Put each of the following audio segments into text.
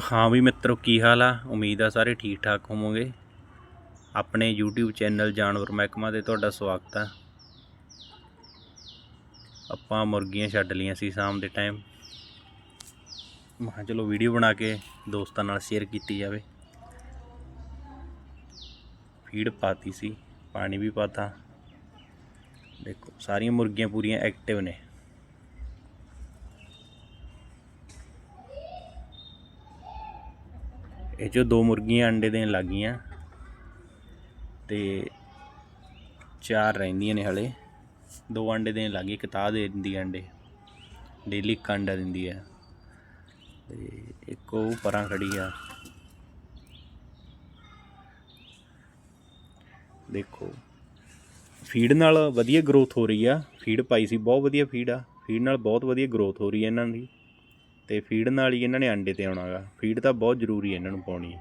ਹਾਂ ਵੀ ਮਿੱਤਰੋ, ਕੀ ਹਾਲ ਆ? ਉਮੀਦ ਆ ਸਾਰੇ ਠੀਕ ਠਾਕ ਹੋਵੋਗੇ। ਆਪਣੇ YouTube ਚੈਨਲ ਜਾਨਵਰ ਮਹਿਕਮਾ ਤੇ ਤੁਹਾਡਾ ਸਵਾਗਤ ਆ। ਆਪਾਂ ਮੁਰਗੀਆਂ ਛੱਡ ਲਈਆਂ ਸੀ ਸ਼ਾਮ ਦੇ ਟਾਈਮ ਮੈਂ ਚਲੋ ਵੀਡੀਓ ਬਣਾ ਕੇ ਦੋਸਤਾਂ ਨਾਲ ਸ਼ੇਅਰ ਕੀਤੀ ਜਾਵੇ। ਫੀਡ ਪਾਤੀ ਸੀ, ਪਾਣੀ ਵੀ ਪਾਤਾ। ਦੇਖੋ, ਸਾਰੀਆਂ ਮੁਰਗੀਆਂ ਪੂਰੀਆਂ ਐਕਟਿਵ ਨੇ। ਇਹ 'ਚੋਂ ਦੋ ਮੁਰਗੀਆਂ ਅੰਡੇ ਦੇਣ ਲੱਗੀਆਂ ਤੇ ਚਾਰ ਰਹਿੰਦੀਆਂ ਨੇ ਹਲੇ। ਦੋ ਅੰਡੇ ਦੇਣ ਲੱਗੀ ਇੱਕ ਤਾਂ ਦੇ ਦਿੰਦੀ ਆ ਅੰਡੇ। ਡੇਲੀ ਇੱਕ ਅੰਡਾ ਦਿੰਦੀ ਆ। ਤੇ ਇੱਕ ਉਹ ਪਰਾਂ ਖੜੀ ਆ। ਦੇਖੋ, ਫੀਡ ਨਾਲ ਵਧੀਆ ਗਰੋਥ ਹੋ ਰਹੀ ਆ। ਫੀਡ ਪਾਈ ਸੀ, ਬਹੁਤ ਵਧੀਆ ਫੀਡ ਆ। ਫੀਡ ਨਾਲ ਬਹੁਤ ਵਧੀਆ ਗਰੋਥ ਹੋ ਰਹੀ ਹੈ ਇਹਨਾਂ ਦੀ। ਤੇ ਫੀਡ ਨਾਲ ਹੀ ਇਹਨਾਂ ਨੇ ਅੰਡੇ ਤੇ ਆਉਣਾਗਾ। ਫੀਡ ਤਾਂ ਬਹੁਤ ਜ਼ਰੂਰੀ ਹੈ ਇਹਨਾਂ ਨੂੰ ਪਾਉਣੀ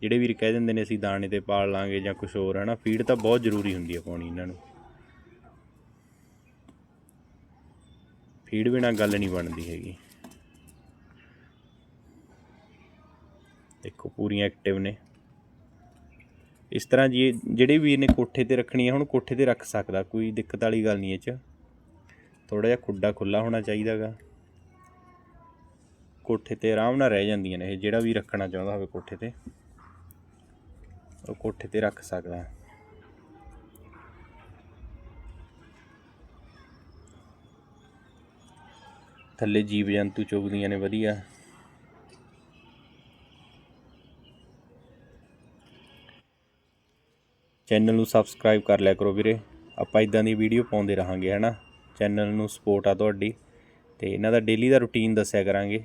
ਜਿਹੜੇ ਵੀਰ ਕਹਿ ਦਿੰਦੇ ਨੇ ਅਸੀਂ ਦਾਣੇ ਤੇ ਪਾਲ ਲਾਂਗੇ ਜਾਂ ਕੁਝ ਹੋਰ ਹੈ ਨਾ ਫੀਡ ਤਾਂ ਬਹੁਤ ਜ਼ਰੂਰੀ ਹੁੰਦੀ ਹੈ ਪਾਉਣੀ ਇਹਨਾਂ ਨੂੰ। ਫੀਡ ਬਿਨਾ ਗੱਲ ਨਹੀਂ ਬਣਦੀ ਹੈਗੀ। ਦੇਖੋ, ਪੂਰੀਆਂ ਐਕਟਿਵ ਨੇ। ਇਸ ਤਰ੍ਹਾਂ ਜੀ, ਜਿਹੜੇ ਵੀਰ ਨੇ ਕੋਠੇ ਤੇ ਰੱਖਣੀ ਹੈ ਹੁਣ ਕੋਠੇ ਤੇ ਰੱਖ ਸਕਦਾ, ਕੋਈ ਦਿੱਕਤ ਵਾਲੀ ਗੱਲ ਨਹੀਂ ਇਹ 'ਚ। ਥੋੜਾ ਜਿਹਾ ਖੁੱਡਾ ਖੁੱਲਾ ਹੋਣਾ ਚਾਹੀਦਾਗਾ। ਕੋਠੇ ਤੇ ਆਰਾਮ ਨਾਲ ਰਹਿ ਜਾਂਦੀਆਂ ਨੇ ਇਹ, ਜਿਹੜਾ ਵੀ ਰੱਖਣਾ ਚਾਹੁੰਦਾ ਹੋਵੇ ਕੋਠੇ ਤੇ। ਉਹ ਕੋਠੇ ਤੇ ਰੱਖ ਸਕਦਾ ਹੈ। ਥੱਲੇ ਜੀਵ ਜੰਤੂ ਚੁਗਦੀਆਂ ਨੇ, ਵਧੀਆ। ਚੈਨਲ ਨੂੰ ਸਬਸਕ੍ਰਾਈਬ ਕਰ ਲਿਆ ਕਰੋ ਵੀਰੇ। ਆਪਾਂ ਇਦਾਂ ਦੀ ਵੀਡੀਓ ਪਾਉਂਦੇ ਰਹਾਂਗੇ ਹੈਨਾ ਚੈਨਲ ਨੂੰ ਸਪੋਰਟ ਆ ਤੁਹਾਡੀ। ਤੇ ਇਹਨਾਂ ਦਾ ਡੇਲੀ ਦਾ ਰੁਟੀਨ ਦੱਸਿਆ ਕਰਾਂਗੇ।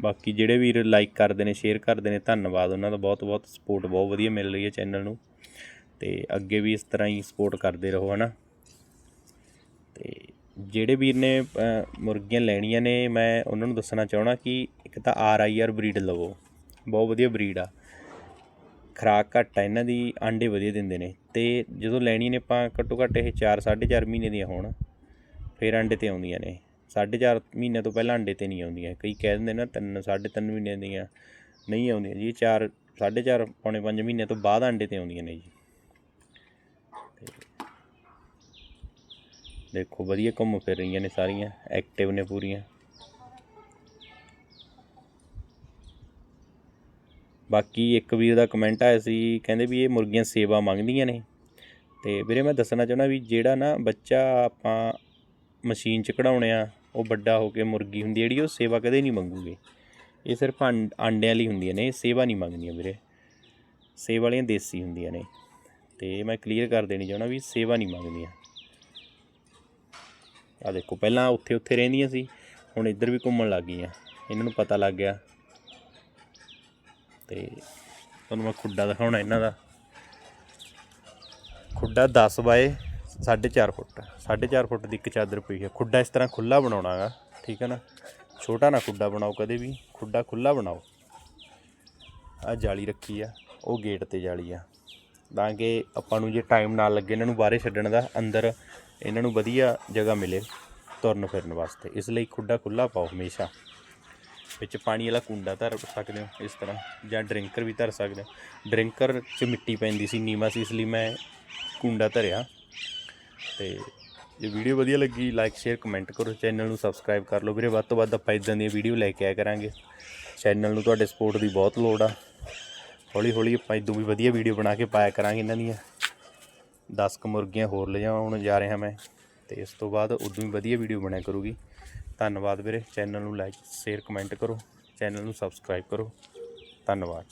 ਬਾਕੀ ਜਿਹੜੇ ਵੀਰ ਲਾਈਕ ਕਰਦੇ ਨੇ ਸ਼ੇਅਰ ਕਰਦੇ ਨੇ, ਧੰਨਵਾਦ ਉਹਨਾਂ ਦਾ। ਬਹੁਤ ਬਹੁਤ ਸਪੋਰਟ ਬਹੁਤ ਵਧੀਆ ਮਿਲ ਰਹੀ ਹੈ ਚੈਨਲ ਨੂੰ। ਤੇ ਅੱਗੇ ਵੀ ਇਸ ਤਰ੍ਹਾਂ ਹੀ ਸਪੋਰਟ ਕਰਦੇ ਰਹੋ, ਹਨਾ। ਤੇ ਜਿਹੜੇ ਵੀਰ ਨੇ ਮੁਰਗੀਆਂ ਲੈਣੀਆਂ ਨੇ, ਮੈਂ ਉਹਨਾਂ ਨੂੰ ਦੱਸਣਾ ਚਾਹਣਾ ਕਿ ਇੱਕ ਤਾਂ ਆਰ ਆਈ ਆਰ ਬਰੀਡ ਲਵੋ। ਬਹੁਤ ਵਧੀਆ ਬਰੀਡ ਆ। ਖਰਾਕ ਘੱਟ ਆ, ਇਹਨਾਂ ਦੀ ਆਂਡੇ ਵਧੀਆ ਦਿੰਦੇ ਨੇ। ਤੇ ਜਦੋਂ ਲੈਣੀ ਨੇ, ਆਪਾਂ ਘੱਟੋ ਘੱਟ ਇਹ 4 4.5 ਮਹੀਨੇ ਦੀਆਂ ਹੋਣ। ਫਿਰ ਆਂਡੇ ਤੇ ਆਉਂਦੀਆਂ ਨੇ। ਸਾਢੇ 4.5 ਮਹੀਨੇ ਤੋਂ ਪਹਿਲਾਂ ਆਂਡੇ ਤੇ ਨਹੀਂ ਆਉਂਦੀਆਂ। ਕਈ ਕਹਿ ਦਿੰਦੇ ਨਾ 3 3.5 ਮਹੀਨੇ ਦੀਆਂ ਨਹੀਂ ਆਉਂਦੀਆਂ ਜੀ 4 4.5 ਪੌਣੇ 5 ਮਹੀਨੇ ਤੋਂ ਬਾਅਦ ਆਂਡੇ ਤੇ ਆਉਂਦੀਆਂ ਨੇ ਜੀ। ਦੇਖੋ, ਵਧੀਆ ਘੁੰਮ ਫਿਰ ਰਹੀਆਂ ਨੇ ਸਾਰੀਆਂ ਐਕਟਿਵ ਨੇ ਪੂਰੀਆਂ। ਬਾਕੀ ਇੱਕ ਵੀਰ ਦਾ ਕਮੈਂਟ ਆਇਆ ਸੀ, ਕਹਿੰਦੇ ਵੀ ਇਹ ਮੁਰਗੀਆਂ ਸੇਵਾ ਮੰਗਦੀਆਂ ਨੇ। ਤੇ ਵੀਰੇ ਮੈਂ ਦੱਸਣਾ ਚਾਹੁੰਦਾ ਵੀ ਜਿਹੜਾ ਨਾ ਬੱਚਾ ਆਪਾਂ ਮਸ਼ੀਨ 'ਚ ਕਢਾਉਣੇ ਆ, ਉਹ ਵੱਡਾ ਹੋ ਕੇ ਮੁਰਗੀ ਹੁੰਦੀ ਜਿਹੜੀ, ਉਹ ਸੇਵਾ ਕਦੇ ਨਹੀਂ ਮੰਗੂਗੀ। ਇਹ ਸਿਰਫ ਆਂ- ਆਂਡਿਆਂ ਲਈ ਹੁੰਦੀਆਂ ਨੇ, ਇਹ ਸੇਵਾ ਨਹੀਂ ਮੰਗਦੀਆਂ ਵੀਰੇ। ਸੇਵਾ ਵਾਲੀਆਂ ਦੇਸੀ ਹੁੰਦੀਆਂ ਨੇ। ਤੇ ਮੈਂ ਕਲੀਅਰ ਕਰ ਦੇਣੀ ਚਾਹੁੰਦਾ ਵੀ ਸੇਵਾ ਨਹੀਂ ਮੰਗਦੀਆਂ। ਆ ਦੇਖੋ, ਪਹਿਲਾਂ ਉੱਥੇ ਉੱਥੇ ਰਹਿੰਦੀਆਂ ਸੀ, ਹੁਣ ਇੱਧਰ ਵੀ ਘੁੰਮਣ ਲੱਗ ਗਈਆਂ। ਇਹਨਾਂ ਨੂੰ ਪਤਾ ਲੱਗ ਗਿਆ। ਤੇ ਤੁਹਾਨੂੰ ਮੈਂ ਖੁੱਡਾ ਦਿਖਾਉਣਾ ਇਹਨਾਂ ਦਾ। ਖੁੱਡਾ 10 ਬਾਏ 4.5 ਫੁੱਟ 4.5 ਫੁੱਟ ਦੀ ਇੱਕ ਚਾਦਰ ਪਈ ਹੈ। ਖੁੱਡਾ ਇਸ ਤਰ੍ਹਾਂ ਖੁੱਲਾ ਬਣਾਉਣਾਗਾ ਠੀਕ ਹੈ ਨਾ? ਛੋਟਾ ਨਾ ਖੁੱਡਾ ਬਣਾਓ ਕਦੇ ਵੀ। ਖੁੱਡਾ ਖੁੱਲਾ ਬਣਾਓ। ਆ ਜਾਲੀ ਰੱਖੀ ਆ। ਉਹ ਗੇਟ ਤੇ ਜਾਲੀ ਆ। ਤਾਂ ਕਿ ਆਪਾਂ ਨੂੰ ਜੇ ਟਾਈਮ ਨਾ ਲੱਗੇ ਇਹਨਾਂ ਨੂੰ ਬਾਹਰੇ ਛੱਡਣ ਦਾ, ਅੰਦਰ ਇਹਨਾਂ ਨੂੰ ਵਧੀਆ ਜਗ੍ਹਾ ਮਿਲੇ ਤੁਰਨ ਫਿਰਨ ਵਾਸਤੇ। ਇਸ ਲਈ ਖੁੱਡਾ ਖੁੱਲਾ ਪਾਓ ਹਮੇਸ਼ਾ। ਵਿੱਚ ਪਾਣੀ ਵਾਲਾ ਕੁੰਡਾ ਧਰ ਸਕਦੇ ਹੋ ਇਸ ਤਰ੍ਹਾਂ, ਜਾਂ ਡਰਿੰਕਰ ਵੀ ਧਰ ਸਕਦੇ ਹੋ। ਡਰਿੰਕਰ 'ਚ ਮਿੱਟੀ ਪੈਂਦੀ ਸੀ, ਨੀਵਾਂ ਸੀ, ਇਸ ਲਈ ਮੈਂ ਕੁੰਡਾ ਧਰਿਆ। ਤੇ ਜੇ ਵੀਡੀਓ ਵਧੀਆ ਲੱਗੀ ਲਾਈਕ ਸ਼ੇਅਰ ਕਮੈਂਟ ਕਰੋ ਚੈਨਲ ਨੂੰ ਸਬਸਕ੍ਰਾਈਬ ਕਰ ਲਓ ਵੀਰੇ। ਵੱਧ ਤੋਂ ਵੱਧ ਆਪਾਂ ਇਦਾਂ ਦੀਆਂ ਵੀਡੀਓ ਲੈ ਕੇ ਆਇਆ ਕਰਾਂਗੇ। ਚੈਨਲ ਨੂੰ ਤੁਹਾਡੇ ਸਪੋਰਟ ਦੀ ਬਹੁਤ ਲੋੜ ਆ। ਹੌਲੀ ਹੌਲੀ ਆਪਾਂ ਇਦੋਂ ਵੀ ਵਧੀਆ ਵੀਡੀਓ ਬਣਾ ਕੇ ਪਾਇਆ ਕਰਾਂਗੇ ਇਹਨਾਂ ਦੀਆਂ। 10 ਕੁ ਮੁਰਗੀਆਂ ਹੋਰ ਲਿਜਾਉਣ ਜਾ ਰਿਹਾ ਮੈਂ, ਤੇ ਇਸ ਤੋਂ ਬਾਅਦ ਉਦੋਂ ਵੀ ਵਧੀਆ ਵੀਡੀਓ ਬਣਿਆ ਕਰੂਗੀ। ਧੰਨਵਾਦ ਵੀਰੇ। ਚੈਨਲ ਨੂੰ ਲਾਈਕ ਸ਼ੇਅਰ ਕਮੈਂਟ ਕਰੋ। ਚੈਨਲ ਨੂੰ ਸਬਸਕ੍ਰਾਈਬ ਕਰੋ। ਧੰਨਵਾਦ